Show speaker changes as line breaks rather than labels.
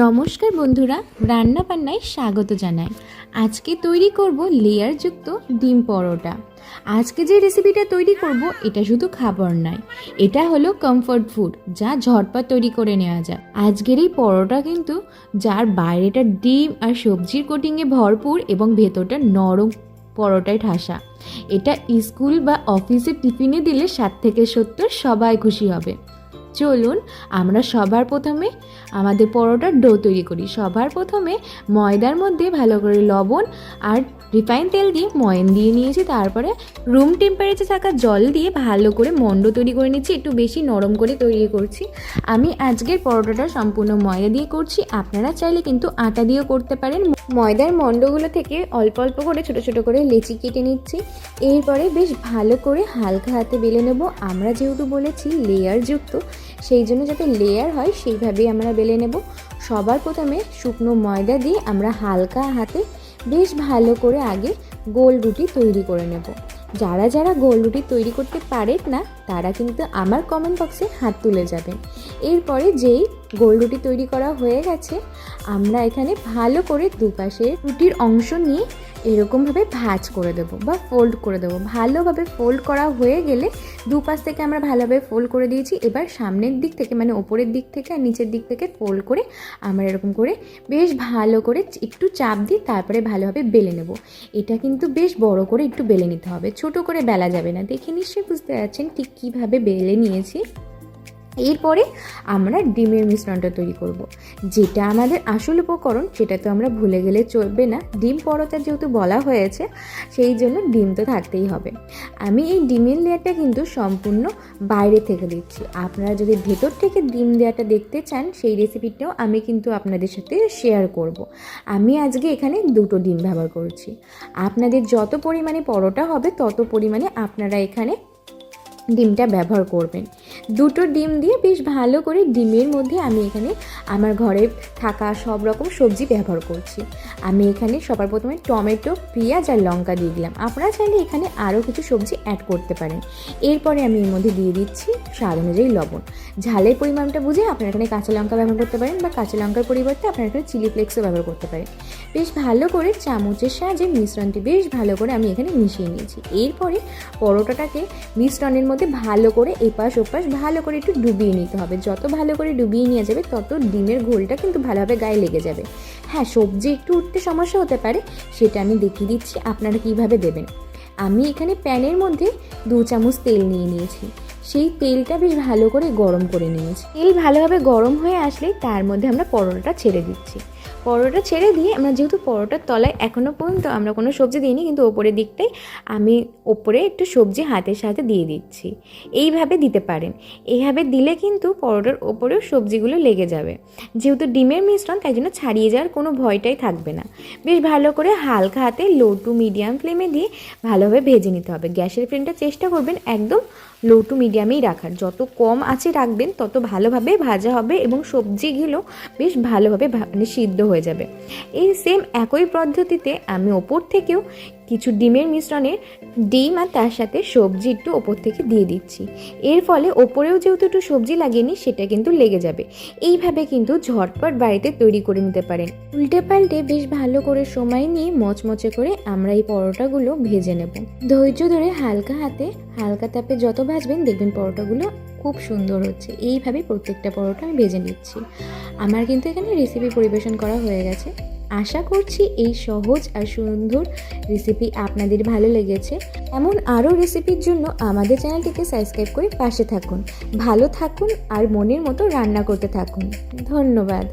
নমস্কার বন্ধুরা রান্না বান্নায় স্বাগত জানাই। আজকে তৈরি করব লেয়ারযুক্ত ডিম পরোটা। আজকে যে রেসিপিটা তৈরি করব, এটা শুধু খাবার নয়, এটা হলো কমফর্ট ফুড যা ঝটপট তৈরি করে নেওয়া যায় আজকের এই পরোটা কিন্তু, যার বাইরেটা ডিম আর সবজির কোটিংয়ে ভরপুর এবং ভেতরটা নরম পরোটায় ঠাসা। এটা স্কুল বা অফিসে টিফিনে দিলে ষাট থেকে সত্তর সবাই খুশি হবে। চলুন আমরা সবার প্রথমে আমাদের পরোটার ডো তৈরি করি। সবার প্রথমে ময়দার মধ্যে ভালো করে লবণ আর রিফাইন তেল দিয়ে ময়ন দিয়ে নিয়েছি। তারপরে রুম টেম্পারেচার থাকা জল দিয়ে ভালো করে মন্ড তৈরি করে নিচ্ছি। একটু বেশি নরম করে তৈরি করছি। আমি আজকের পরোটাটা সম্পূর্ণ ময়দা দিয়ে করছি। আপনারা চাইলে কিন্তু আটা দিয়েও করতে পারেন। ময়দার মন্ডগুলো থেকে অল্প অল্প করে ছোট ছোট করে লেচি কেটে নিচ্ছি। এরপরে বেশ ভালো করে হালকা হাতে বেলে নেব। আমরা যেহেতু বলেছি লেয়ারযুক্ত সেই জন্য যাতে লেয়ার হয়, সেইভাবেই আমরা বেলে নেব। সবার প্রথমে শুকনো ময়দা দিয়ে আমরা হালকা হাতে বেশ ভালো করে আগে গোল রুটি তৈরি করে নেব। যারা যারা গোল রুটি তৈরি করতে পারেন না, তারা কিন্তু আমার কমেন্ট বক্সে হাত তুলে যাবেন। এরপরে যেই গোল রুটি তৈরি করা হয়ে গেছে, আমরা এখানে ভালো করে দুপাশে রুটির অংশ নিয়ে এরকমভাবে ভাজ করে দেবো বা ফোল্ড করে দেবো। ভালোভাবে ফোল্ড করা হয়ে গেলে দুপাশ থেকে আমরা ভালোভাবে ফোল্ড করে দিয়েছি। এবার সামনের দিক থেকে মানে ওপরের দিক থেকে আর নিচের দিক থেকে ফোল্ড করে আমরা এরকম করে বেশ ভালো করে একটু চাপ দিই তারপরে ভালোভাবে বেলে নেব। এটা কিন্তু বেশ বড় করে একটু বেলে নিতে হবে, ছোট করে বেলা যাবে না। দেখে নিশ্চয়ই বুঝতে পারছেন ঠিক কীভাবে বেলে নিয়েছি। এরপরে আমরা ডিমের মিশ্রণটা তৈরি করব। যেটা আমাদের আসল উপকরণ, সেটা তো আমরা ভুলে গেলে চলবে না। ডিম পরোটা যেহেতু বলা হয়েছে, সেই জন্য ডিম তো থাকতেই হবে। আমি এই ডিমের লেয়ারটা কিন্তু সম্পূর্ণ বাইরে থেকে দিচ্ছি। আপনারা যদি ভেতর থেকে ডিম দেওয়াটা দেখতে চান, সেই রেসিপিটাও আমি কিন্তু আপনাদের সাথে শেয়ার করব। আমি আজকে এখানে দুটো ডিম ব্যবহার করছি। আপনাদের যত পরিমাণে পরোটা হবে, তত পরিমাণে আপনারা এখানে ডিমটা ব্যবহার করবেন। দুটো ডিম দিয়ে বেশ ভালো করে ডিমের মধ্যে আমি এখানে আমার ঘরে থাকা সব রকম সবজি ব্যবহার করছি। আমি এখানে সবার প্রথমে টমেটো, পেঁয়াজ আর লঙ্কা দিয়ে দিলাম। আপনারা চাইলে এখানে আরও কিছু সবজি অ্যাড করতে পারেন। এরপরে আমি এর মধ্যে দিয়ে দিচ্ছি স্বাদ অনুযায়ী লবণ। ঝালের পরিমাণটা বুঝে আপনারা এখানে কাঁচা লঙ্কা ব্যবহার করতে পারেন বা কাঁচা লঙ্কার পরিবর্তে আপনারা এখানে চিলি ফ্লেক্সও ব্যবহার করতে পারেন। বেশ ভালো করে চামচের সাহায্যে মিশ্রণটি বেশ ভালো করে আমি এখানে মিশিয়ে নিয়েছি। এরপরে পরোটাটাকে মিশ্রণের মধ্যে ভালো করে এপাশ ওপাশ ভালো করে একটু ডুবিয়ে নিতে হবে। যত ভালো করে ডুবিয়ে নিয়ে যাবে, তত ডিমের ঘোলটা কিন্তু ভালোভাবে গায়ে লেগে যাবে। হ্যাঁ সবজি একটু উঠতে সমস্যা হতে পারে, সেটা আমি দেখিয়ে দিচ্ছি, আপনারা কীভাবে দেবেন। আমি এখানে প্যানের মধ্যে দু চামচ তেল নিয়ে নিয়েছি। সেই তেলটা বেশ ভালো করে গরম করে নিয়েছি। তেল ভালোভাবে গরম হয়ে আসলে তার মধ্যে আমরা পরোটাটা ছেড়ে দিচ্ছি। পরোটা ছেড়ে দিয়ে আমরা যেহেতু পরোটার তলায় এখনও পর্যন্ত আমরা কোনো সবজি দিইনি, কিন্তু ওপরের দিকটাই আমি ওপরে একটু সবজি হাতের সাথে দিয়ে দিচ্ছি। এইভাবে দিতে পারেন। এইভাবে দিলে কিন্তু পরোটার ওপরেও সবজিগুলো লেগে যাবে। যেহেতু ডিমের মিশ্রণ, তাই জন্য ছাড়িয়ে যাওয়ার কোনো ভয়টাই থাকবে না। বেশ ভালো করে হালকা হাতে লো টু মিডিয়াম ফ্লেমে দিয়ে ভালোভাবে ভেজে নিতে হবে। গ্যাসের ফ্লেমটা চেষ্টা করবেন একদম লো টু মিডিয়ামেই রাখার। যত কম আছে রাখবেন, তত ভালোভাবে ভাজা হবে এবং সবজিগুলো বেশ ভালোভাবে মানে সিদ্ধ হয়ে যাবে। এই সেম একই পদ্ধতিতে আমি ওপর থেকেও কিছু ডিমের মিশ্রণে ডিম আর তার সাথে সবজি একটু ওপর থেকে দিয়ে দিচ্ছি। এর ফলে ওপরেও যেহেতু একটু সবজি লাগিয়ে নিই সেটা কিন্তু লেগে যাবে। এইভাবে কিন্তু ঝটপট বাড়িতে তৈরি করে নিতে পারেন। উল্টে পাল্টে বেশ ভালো করে সময় নিয়ে মচমচে করে আমরা এই পরোটাগুলো ভেজে নেব। ধৈর্য ধরে হালকা হাতে, হালকা তাপে যত ভাজবেন দেখবেন পরোটাগুলো খুব সুন্দর হচ্ছে। এইভাবে প্রত্যেকটা পরোটা আমি ভেজে নিচ্ছি। আমার কিন্তু এখানে রেসিপি পরিবেশন করা হয়ে গেছে। আশা করছি এই সহজ আর সুন্দর রেসিপি আপনাদের ভালো লেগেছে। এমন আরও রেসিপির জন্য আমাদের চ্যানেলটিকে সাবস্ক্রাইব করে পাশে থাকুন। ভালো থাকুন আর মনের মতো রান্না করতে থাকুন। ধন্যবাদ।